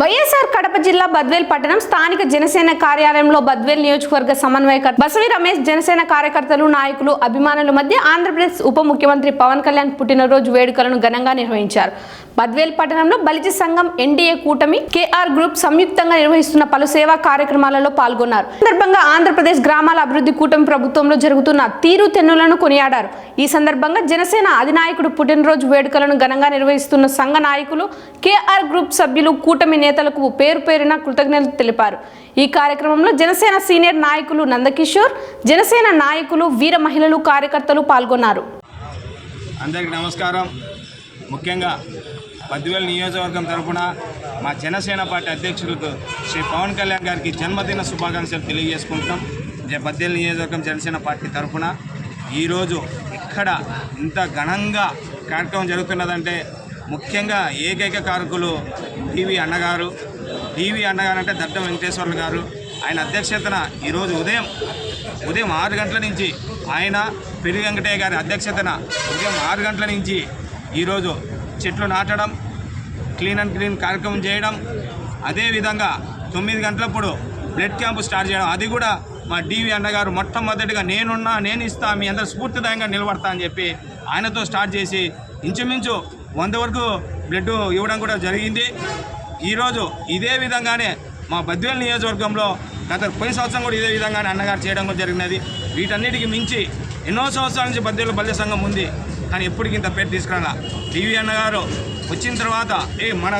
వైఎస్ఆర్ కడప జిల్లా బద్వేల్ పట్టణం స్థానిక జనసేన కార్యాలయంలో బద్వేల్ నియోజకవర్గ సమన్వయకర్త బసవి రమేష్ జనసేన కార్యకర్తలు నాయకులు అభిమానుల మధ్య ఆంధ్రప్రదేశ్ ఉప ముఖ్యమంత్రి పవన్ కళ్యాణ్ పుట్టినరోజు వేడుకలను ఘనంగా నిర్వహించారు. బద్వేల్ పట్టణంలో బలిజ సంఘం ఎన్డీఏ కూటమి కేఆర్ గ్రూప్ సంయుక్తంగా నిర్వహిస్తున్న పలు సేవా కార్యక్రమాలలో పాల్గొన్నారు. సందర్భంగా ఆంధ్రప్రదేశ్ గ్రామాల అభివృద్ధి కూటమి ప్రభుత్వంలో జరుగుతున్న తీరు తెన్నులను కొనియాడారు. ఈ సందర్భంగా జనసేన అధినాయకుడు పుట్టినరోజు వేడుకలను ఘనంగా నిర్వహిస్తున్న సంఘ నాయకులు కేఆర్ గ్రూప్ సభ్యులు కూటమి నేతలకు పేరు పేరున కృతజ్ఞతలు తెలిపారు. ఈ కార్యక్రమంలో జనసేన సీనియర్ నాయకులు నందకిషోర్ జనసేన నాయకులు వీర మహిళలు కార్యకర్తలు పాల్గొన్నారు. అందరికీ నమస్కారం. ముఖ్యంగా పద్వేలు నియోజకవర్గం తరపున మా జనసేన పార్టీ అధ్యక్షులకు శ్రీ పవన్ కళ్యాణ్ గారికి జన్మదిన శుభాకాంక్షలు తెలియజేసుకుంటాం జ- బద్వేలు నియోజకవర్గం జనసేన పార్టీ తరపున ఈరోజు ఇక్కడ ఇంత ఘనంగా కార్యక్రమం జరుగుతున్నదంటే ముఖ్యంగా ఏకైక కారకులు డివి అన్నగారు డివి అన్నగారు అంటే దడ్డ వెంకటేశ్వర్లు గారు. ఆయన అధ్యక్షతన ఈరోజు ఉదయం ఉదయం ఆరు గంటల నుంచి ఆయన పెరి వెంకటయ్య గారి అధ్యక్షతన ఉదయం ఆరు గంటల నుంచి ఈరోజు చెట్లు నాటడం క్లీన్ అండ్ క్లీన్ కార్యక్రమం చేయడం అదేవిధంగా తొమ్మిది గంటలప్పుడు బ్లడ్ క్యాంపు స్టార్ట్ చేయడం. అది కూడా మా డివి అన్నగారు మొట్టమొదటిగా నేనున్నా నేను ఇస్తా మీ అందరు స్ఫూర్తిదాయంగా నిలబడతా అని చెప్పి ఆయనతో స్టార్ట్ చేసి ఇంచుమించు వంద వరకు బ్లడ్ ఇవ్వడం కూడా జరిగింది. ఈరోజు ఇదే విధంగానే మా బద్వేల్ నియోజకవర్గంలో గత పోయిన సంవత్సరం కూడా ఇదే విధంగానే అన్నగారు చేయడం కూడా జరిగినది. వీటన్నిటికీ మించి ఎన్నో సంవత్సరాల నుంచి బద్వేలు బల్య సంఘం ఉంది. కానీ ఎప్పటికి ఇంత పేరు తీసుకురాలా. టీవీ అన్నగారు వచ్చిన తర్వాత ఏ మన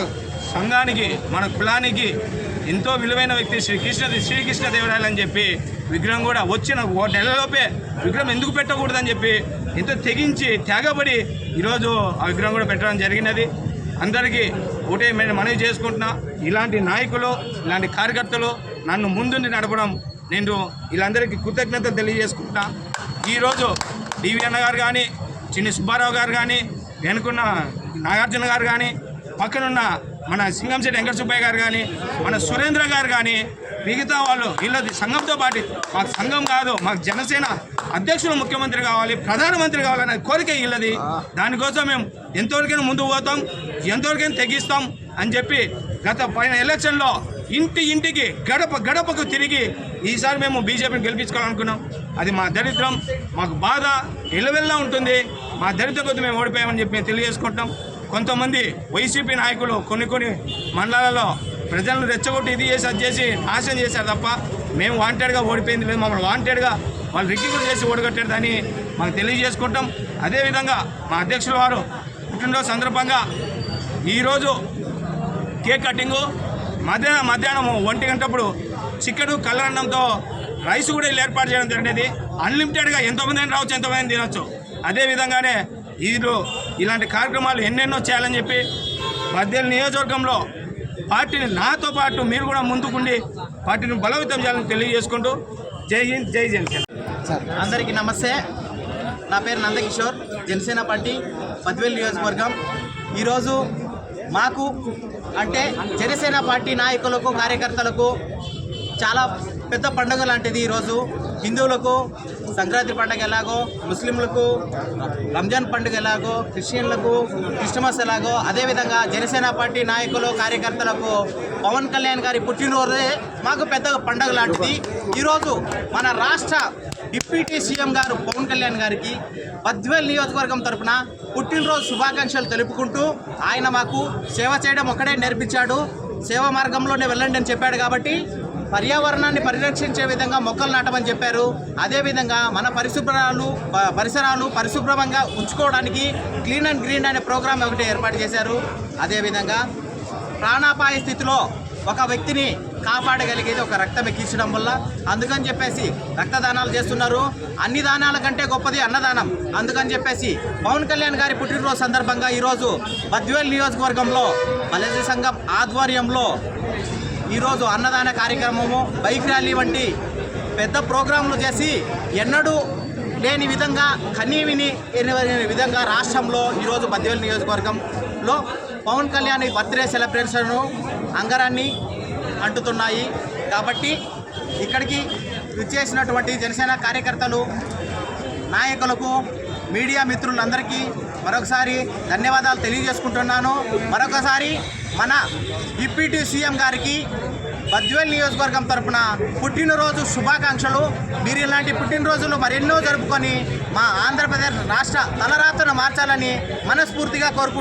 సంఘానికి మన కులానికి ఎంతో విలువైన వ్యక్తి శ్రీ కృష్ణ శ్రీకృష్ణ దేవరాయలు అని చెప్పి విగ్రహం కూడా వచ్చిన ఓ నెలలోపే విగ్రహం ఎందుకు పెట్టకూడదని చెప్పి ఎంతో తెగించి త్యాగబడి ఈరోజు ఆ విగ్రహం కూడా పెట్టడం జరిగినది. అందరికీ ఒకటే నేను మనవి చేసుకుంటున్నా. ఇలాంటి నాయకులు ఇలాంటి కార్యకర్తలు నన్ను ముందుండి నడపడం నేను వీళ్ళందరికీ కృతజ్ఞత తెలియజేసుకుంటున్నా. ఈరోజు డివి అన్న గారు కానీ చిన్ని సుబ్బారావు గారు కానీ వెనుకున్న నాగార్జున గారు కానీ పక్కనున్న మన సింగంశెట్టి వెంకట సుబ్బయ్య గారు కానీ మన సురేంద్ర గారు కానీ మిగతా వాళ్ళు వీళ్ళది సంఘంతో పాటు మాకు సంఘం కాదు మాకు జనసేన అధ్యక్షులు ముఖ్యమంత్రి కావాలి ప్రధానమంత్రి కావాలనే కోరిక వీళ్ళది. దానికోసం మేము ఎంతవరకైనా ముందుకు పోతాం. ఎంతవరకైనా తెగిస్తాం అని చెప్పి గత పైన ఎలక్షన్లో ఇంటి ఇంటికి గడప గడపకు తిరిగి ఈసారి మేము బీజేపీని గెలిపించుకోవాలనుకున్నాం. అది మా దరిద్రం మాకు బాధ ఎల్లవెల్లా ఉంటుంది. మా దరిద్రం కొద్ది మేము ఓడిపోయామని చెప్పి మేము తెలియజేసుకుంటాం కొంతమంది వైసీపీ నాయకులు కొన్ని కొన్ని మండలాలలో ప్రజలను రెచ్చగొట్టి ఇది చేసి అది చేసి నాశనం చేశారు తప్ప మేము వాంటెడ్గా ఓడిపోయింది లేదు. మమ్మల్ని వాంటెడ్గా వాళ్ళు రిక్కింగ్ చేసి ఓడగట్టారని మాకు తెలియజేసుకుంటాం అదేవిధంగా మా అధ్యక్షుల వారు పుట్టినరోజు సందర్భంగా ఈరోజు కేక్ కటింగు మధ్యాహ్నం మధ్యాహ్నం ఒంటి గంటప్పుడు చికెను కల్లన్నంతో రైస్ కూడా ఏర్పాటు చేయడం జరిగినది. అన్లిమిటెడ్గా ఎంతోమంది అయినా రావచ్చు ఎంతమంది తినొచ్చు. అదేవిధంగానే వీళ్ళు ఇలాంటి కార్యక్రమాలు ఎన్నెన్నో చేయాలని చెప్పి మధ్య నియోజకవర్గంలో పార్టీని నాతో పాటు మీరు కూడా ముందుకుండి పార్టీని బలోపేతం చేయాలని తెలియజేసుకుంటూ జై హింద్ జై జనసేన. అందరికీ నమస్తే. నా పేరు నందకిషోర్ జనసేన పార్టీ పద్వేలు నియోజకవర్గం. ఈరోజు మాకు అంటే జనసేన పార్టీ నాయకులకు కార్యకర్తలకు చాలా పెద్ద పండుగ లాంటిది ఈరోజు. హిందువులకు సంక్రాంతి పండుగ ఎలాగో ముస్లింలకు రంజాన్ పండుగ ఎలాగో క్రిస్టియన్లకు క్రిస్టమస్ ఎలాగో అదేవిధంగా జనసేన పార్టీ నాయకులు కార్యకర్తలకు పవన్ కళ్యాణ్ గారి పుట్టినరోజే మాకు పెద్ద పండుగ లాంటిది. ఈరోజు మన రాష్ట్ర డిప్యూటీ సీఎం గారు పవన్ కళ్యాణ్ గారికి పద్వేల్ నియోజకవర్గం తరపున పుట్టినరోజు శుభాకాంక్షలు తెలుపుకుంటూ ఆయన మాకు సేవ చేయడం ఒక్కడే నేర్పించాడు. సేవ మార్గంలోనే వెళ్ళండి అని చెప్పాడు కాబట్టి పర్యావరణాన్ని పరిరక్షించే విధంగా మొక్కలు నాటమని చెప్పారు. అదేవిధంగా మన పరిశుభ్రాలు ప- పరిసరాలు పరిశుభ్రంగా ఉంచుకోవడానికి క్లీన్ అండ్ గ్రీన్ అనే ప్రోగ్రాం ఒకటి ఏర్పాటు చేశారు. అదేవిధంగా ప్రాణాపాయ స్థితిలో ఒక వ్యక్తిని కాపాడగలిగేది ఒక రక్తం ఎక్కించడం వల్ల. అందుకని చెప్పేసి రక్తదానాలు చేస్తున్నారు. అన్ని దానాల కంటే గొప్పది అన్నదానం. అందుకని చెప్పేసి పవన్ కళ్యాణ్ గారి పుట్టినరోజు సందర్భంగా ఈరోజు బద్వేల్ నియోజకవర్గంలో బలజ సంఘం ఆధ్వర్యంలో ఈరోజు అన్నదాన కార్యక్రమము బైక్ ర్యాలీ వంటి పెద్ద ప్రోగ్రాంలు చేసి ఎన్నడూ లేని విధంగా కనీవిని ఎనలేని విధంగా రాష్ట్రంలో ఈరోజు బద్వేల్ నియోజకవర్గంలో పవన్ కళ్యాణ్ బర్త్డే సెలబ్రేషన్ను అంగరాన్ని అంటుతున్నాయి. కాబట్టి ఇక్కడికి విచ్చేసినటువంటి జనసేన కార్యకర్తలు నాయకులకు మీడియా మిత్రులందరికీ మరొకసారి ధన్యవాదాలు తెలియజేసుకుంటున్నాను. మరొకసారి మన డిప్యూటీ సీఎం గారికి బద్వేల్ నియోజకవర్గం తరఫున పుట్టినరోజు శుభాకాంక్షలు. మీరు ఇలాంటి పుట్టినరోజులు మరెన్నో జరుపుకొని మా ఆంధ్రప్రదేశ్ రాష్ట్ర తలరాతను మార్చాలని మనస్ఫూర్తిగా కోరుకుంటున్నాను.